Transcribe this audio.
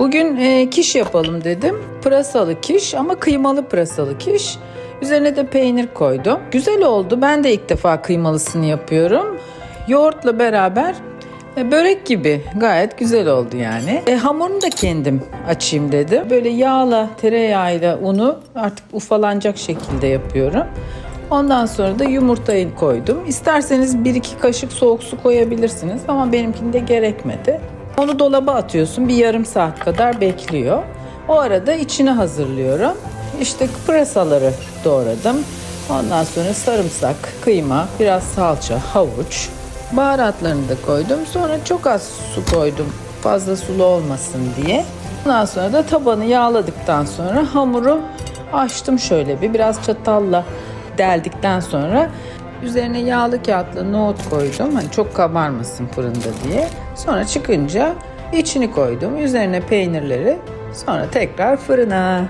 Bugün e, kiş yapalım dedim. Pırasalı kiş ama kıymalı pırasalı kiş. Üzerine de peynir koydum. Güzel oldu. Ben de ilk defa kıymalısını yapıyorum. Yoğurtla beraber e, börek gibi gayet güzel oldu yani. E, hamurunu da kendim açayım dedim. Böyle yağla, tereyağıyla unu artık ufalanacak şekilde yapıyorum. Ondan sonra da yumurtayı koydum. İsterseniz 1-2 kaşık soğuk su koyabilirsiniz ama benimkinde gerekmedi. Onu dolaba atıyorsun. Bir yarım saat kadar bekliyor. O arada içini hazırlıyorum. İşte pırasaları doğradım. Ondan sonra sarımsak, kıyma, biraz salça, havuç. Baharatlarını da koydum. Sonra çok az su koydum. Fazla sulu olmasın diye. Ondan sonra da tabanı yağladıktan sonra hamuru açtım şöyle bir. Biraz çatalla deldikten sonra üzerine yağlı kağıtla nohut koydum. Hani çok kabarmasın fırında diye. Sonra çıkınca içini koydum. Üzerine peynirleri. Sonra tekrar fırına.